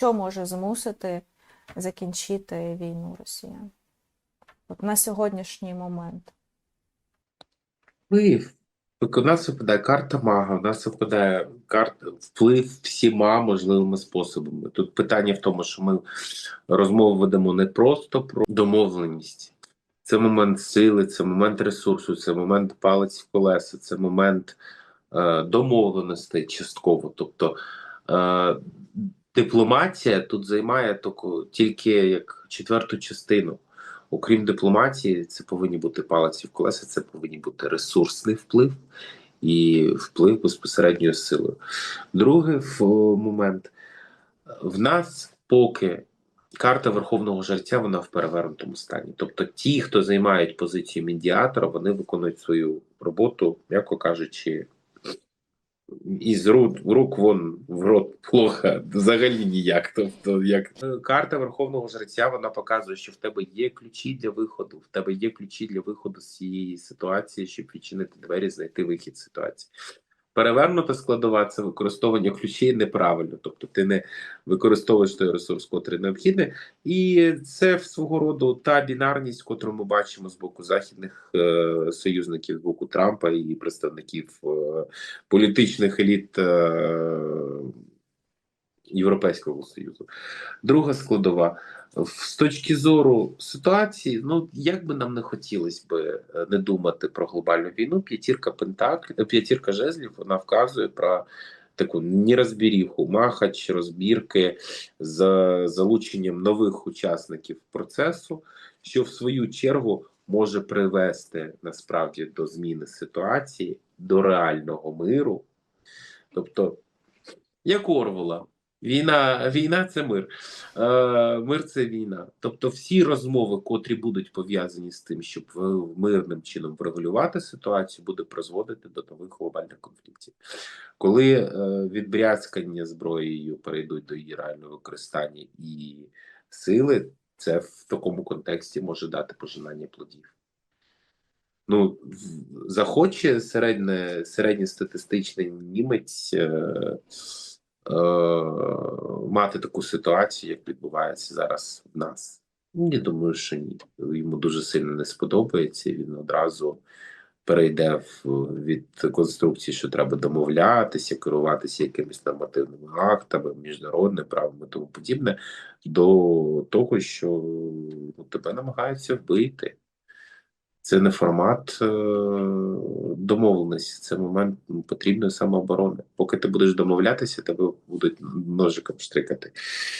Що може змусити закінчити війну Росіян? От на сьогоднішній момент. Вплив. У нас випадає карта мага, у нас випадає карта вплив всіма можливими способами. Тут питання в тому, що ми розмову ведемо не просто про домовленість. Це момент сили, це момент ресурсу, це момент палець в колеса, це момент е, домовленостей частково. Тобто е, дипломатія тут займає таку, тільки як четверту частину. Окрім дипломатії, це повинні бути палиці в колеса, це повинні бути ресурсний вплив і вплив безпосередньою силою. Другий момент в нас поки карта Верховного Жреця вона в перевернутому стані. Тобто, ті, хто займають позицію медіатора, вони виконують свою роботу, м'яко кажучи, із рук, рук вон в рот плохо, взагалі ніяк. Тобто, як Е, карта Верховного Жреця вона показує, що в тебе є ключі для виходу, в тебе є ключі для виходу з цієї ситуації, щоб відчинити двері, знайти вихід з ситуації. Перевернута складова це використовування ключей неправильно, тобто ти не використовуєш той ресурс, котрий необхідний, і це в свого роду та бінарність, котру ми бачимо з боку західних е, союзників, з боку Трампа і представників е, політичних еліт е, Європейського Союзу. Друга складова. З точки зору ситуації, ну як би нам не хотілося би е, не думати про глобальну війну, п'ятірка пентаклів, п'ятірка жезлів, вона вказує про таку нерозбіріху, махач, розбірки з залученням нових учасників процесу, що в свою чергу може привести насправді до зміни ситуації, до реального миру. Тобто, як Орвела, війна, війна це мир. Е, мир це війна. Тобто, всі розмови, котрі будуть пов'язані з тим, щоб е, мирним чином врегулювати ситуацію, буде призводити до нових глобальних конфліктів. Коли е, від брязкання зброєю перейдуть до її реального використання і сили, це в такому контексті може дати пожинання плодів. Ну, захоче середньостатистичний німець е, мати таку ситуацію, як відбувається зараз в нас. Я думаю, що ні. Йому дуже сильно не сподобається. Він одразу перейде в, від конструкції, що треба домовлятися, керуватися якимись нормативними актами, міжнародним правом і тому подібне, до того, що ну, тебе намагаються вбити. Це не формат е, домовленості, це момент ну, потрібної самооборони. Поки ти будеш домовлятися, тебе будуть ножиком штрикати.